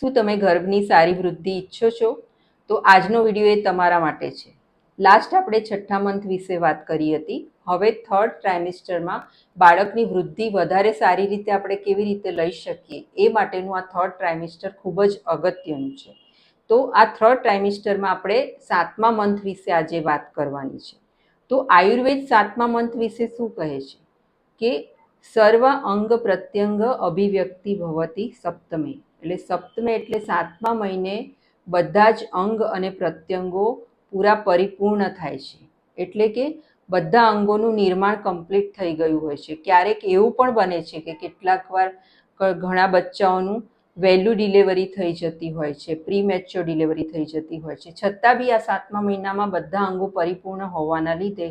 શું તમે ગર્ભની સારી વૃદ્ધિ ઈચ્છો છો? તો આજનો વીડિયો એ તમારા માટે છે. લાસ્ટ આપણે છઠ્ઠા મંથ વિશે વાત કરી હતી. હવે થર્ડ ટ્રાઇમિસ્ટરમાં બાળકની વૃદ્ધિ વધારે સારી રીતે આપણે કેવી રીતે લઈ શકીએ? એ માટેનું આ થર્ડ ટ્રાઇમિસ્ટર ખૂબ જ અગત્યનું છે. તો આ થર્ડ ટ્રાઇમિસ્ટરમાં આપણે સાતમા મંથ વિશે આજે વાત કરવાની છે. તો આયુર્વેદ સાતમા મંથ વિશે શું કહે છે? કે સર્વ અંગ પ્રત્યંગ અભિવ્યક્તિ ભવતી સપ્તમે. એટલે સપ્તમે એટલે સાતમા મહિને બધા જ અંગ અને પ્રત્યંગો પૂરા પરિપૂર્ણ થાય છે. એટલે કે બધા અંગોનું નિર્માણ કમ્પ્લીટ થઈ ગયું હોય છે. ક્યારેક એવું પણ બને છે કે કેટલાક વાર ઘણા બચ્ચાઓનું વહેલું ડિલિવરી થઈ જતી હોય છે પ્રી મેચ્યોર ડિલિવરી થઈ જતી હોય છે. છતાં બી આ સાતમા મહિનામાં બધા અંગો પરિપૂર્ણ હોવાના લીધે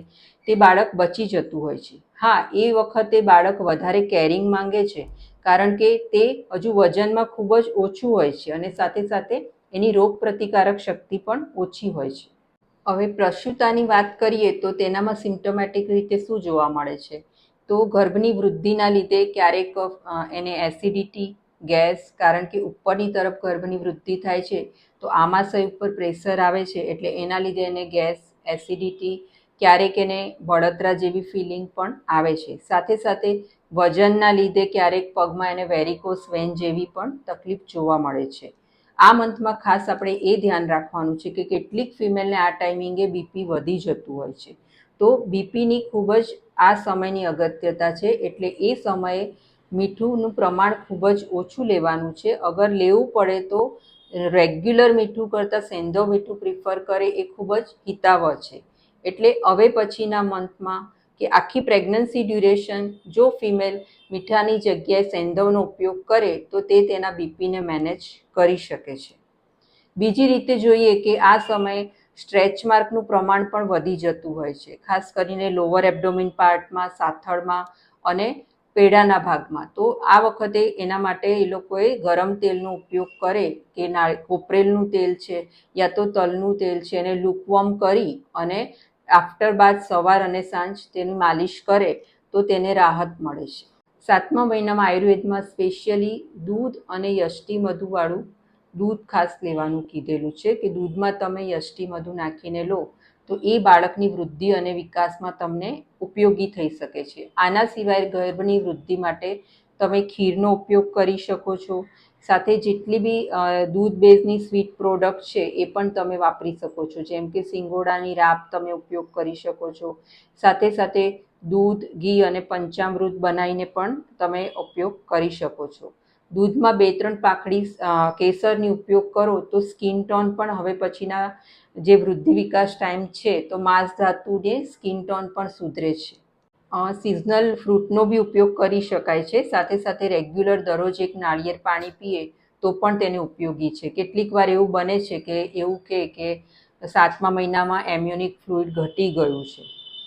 તે બાળક બચી જતું હોય છે. હા, એ વખતે બાળક વધારે કેરિંગ માંગે છે, કારણ કે તે હજુ વજનમાં ખૂબ જ ઓછું હોય છે અને સાથે સાથે એની રોગ પ્રતિકારક શક્તિ પણ ઓછી હોય છે. હવે પ્રસૂતાની વાત કરીએ તો તેનામાં સિમ્ટોમેટિક રીતે શું જોવા મળે છે? તો ગર્ભની વૃદ્ધિના લીધે ક્યારેક એને એસિડિટી ગેસ, કારણ કે ઉપરની તરફ ગર્ભની વૃદ્ધિ થાય છે, તો આમાશય ઉપર પ્રેશર આવે છે, એટલે એના લીધે એને ગેસ, એસિડિટી, ક્યારેક એને બળતરા જેવી ફિલિંગ પણ આવે છે. સાથે સાથે વજનના લીધે ક્યારેક પગમાં એને વેરિકોસ વેન જેવી પણ તકલીફ જોવા મળે છે. આ મંથમાં ખાસ આપણે એ ધ્યાન રાખવાનું છે કે કેટલીક ફિમેલને આ ટાઈમિંગે બીપી વધી જતું હોય છે. તો બીપીની ખૂબ જ આ સમયની અગત્યતા છે, એટલે એ સમયે મીઠુંનું પ્રમાણ ખૂબ જ ઓછું લેવાનું છે. અગર લેવું પડે તો રેગ્યુલર મીઠું કરતાં સેંધો મીઠું પ્રિફર કરે એ ખૂબ જ હિતાવહ છે. એટલે હવે પછીના મંથમાં કે આખી પ્રેગ્નન્સી ડ્યુરેશન જો ફિમેલ મીઠાની જગ્યાએ સેંધવનો ઉપયોગ કરે તો તે તેના બીપીને મેનેજ કરી શકે છે. બીજી રીતે જોઈએ કે આ સમયે સ્ટ્રેચ માર્કનું પ્રમાણ પણ વધી જતું હોય છે. ખાસ કરીને લોઅર એબડોમિન પાર્ટમાં, સાથળમાં અને પેડાના ભાગમાં. તો આ વખતે એના માટે એ લોકોએ ગરમ તેલનો ઉપયોગ કરે કે ના કોપરેલનું તેલ છે યા તો તલનું તેલ છે, એને લુકવોર્મ કરી અને આફ્ટર બાદ સવાર અને સાંજ તેની માલિશ કરે, તો તેને રાહત મળે છે. સાતમા મહિનામાં આયુર્વેદમાં સ્પેશિયલી દૂધ અને યષ્ટી મધુવાળું દૂધ ખાસ લેવાનું કીધેલું છે કે દૂધમાં તમે યષ્ટી મધુ નાખીને લો તો એ બાળકની વૃદ્ધિ અને વિકાસમાં તમને ઉપયોગી થઈ શકે છે. આના સિવાય ગર્ભની વૃદ્ધિ માટે તમે ખીરનો ઉપયોગ કરી શકો છો. સાથે જેટલી બી દૂધ બેઝની સ્વીટ પ્રોડક્ટ છે એ પણ તમે વાપરી શકો છો. જેમ કે સિંગોડાની રાબ તમે ઉપયોગ કરી શકો છો. સાથે સાથે દૂધ, ઘી અને પંચામૃત બનાવીને પણ તમે ઉપયોગ કરી શકો છો. દૂધમાં બે ત્રણ પાખડી કેસરની ઉપયોગ કરો તો સ્કિન ટોન પણ હવે પછીના જે વૃદ્ધિ વિકાસ ટાઈમ છે તો માંસ ધાતુને સ્કિન ટોન પણ સુધરે છે. સિઝનલ ફ્રૂટનો બી ઉપયોગ કરી શકાય છે. સાથે સાથે રેગ્યુલર દરરોજ એક નાળિયેર પાણી પીએ તો પણ તેને ઉપયોગી છે. કેટલીક વાર એવું બને છે કે, એવું કે સાતમા મહિનામાં એમ્યુનિક ફ્લુઇડ ઘટી ગયું છે.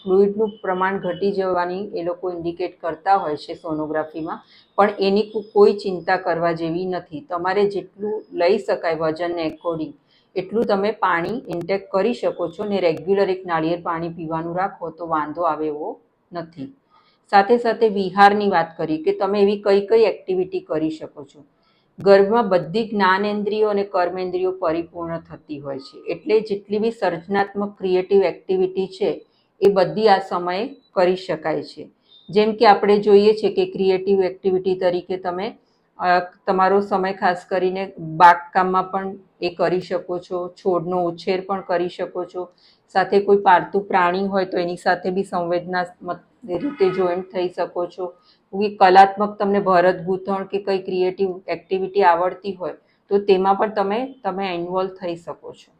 ફ્લુઇડનું પ્રમાણ ઘટી જવાની એ લોકો ઇન્ડિકેટ કરતા હોય છે સોનોગ્રાફીમાં. પણ એની કોઈ ચિંતા કરવા જેવી નથી. તમારે જેટલું લઈ શકાય વજનને એકોર્ડિંગ એટલું તમે પાણી ઇન્ટેક કરી શકો છો ને રેગ્યુલર એક નાળિયેર પાણી પીવાનું રાખો તો વાંધો આવે એવો નથી. સાથે સાથે વિહારની વાત કરી કે તમે એવી કઈ કઈ એક્ટિવિટી કરી શકો છો. ગર્ભમાં બધી જ્ઞાનેન્દ્રિયો અને કર્મેન્દ્રિયો પરિપૂર્ણ થતી હોય છે. એટલે જેટલી બી સર્જનાત્મક ક્રિએટિવ એક્ટિવિટી છે એ બધી આ સમયે કરી શકાય છે. જેમ કે આપણે જોઈએ છે કે ક્રિએટિવ એક્ટિવિટી તરીકે તમે તમારો સમય ખાસ કરીને બાગકામમાં પણ એ કરી શકો છો, છોડનો ઉછેર પણ કરી શકો છો. સાથે કોઈ પાળતું પ્રાણી હોય તો એની સાથે બી સંવેદનાત્મક રીતે જોઈન્ટ થઈ શકો છો. કોઈ કલાત્મક તમને ભરત ગૂંથણ કે કંઈ ક્રિએટિવ એક્ટિવિટી આવડતી હોય તો તેમાં પણ તમે તમે ઇન્વોલ્વ થઈ શકો છો.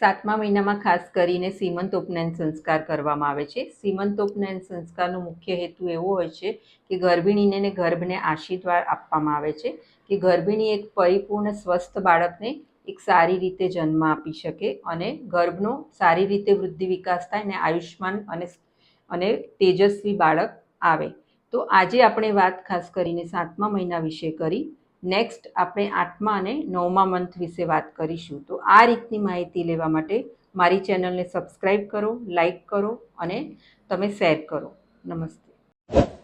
સાતમા મહિનામાં ખાસ કરીને સીમંત ઉપનયન સંસ્કાર કરવામાં આવે છે. સીમંત ઉપનયન સંસ્કારનો મુખ્ય હેતુ એવો હોય છે કે ગર્ભિણીને ને ગર્ભને આશીર્વાદ આપવામાં આવે છે. કે ગર્ભિણી એક પરિપૂર્ણ સ્વસ્થ બાળકને એક સારી રીતે જન્મ આપી શકે અને ગર્ભનો સારી રીતે વૃદ્ધિ વિકાસ થાય અને આયુષ્માન અને અને તેજસ્વી બાળક આવે. તો આજે આપણે વાત ખાસ કરીને સાતમા મહિના વિશે કરી. નેક્સ્ટ આપણે આઠમા અને નવમા મંથ વિશે વાત કરીશું. તો આ રીતની માહિતી લેવા માટે મારી ચેનલને સબસ્ક્રાઈબ કરો લાઈક કરો અને તમે શેર કરો. નમસ્તે.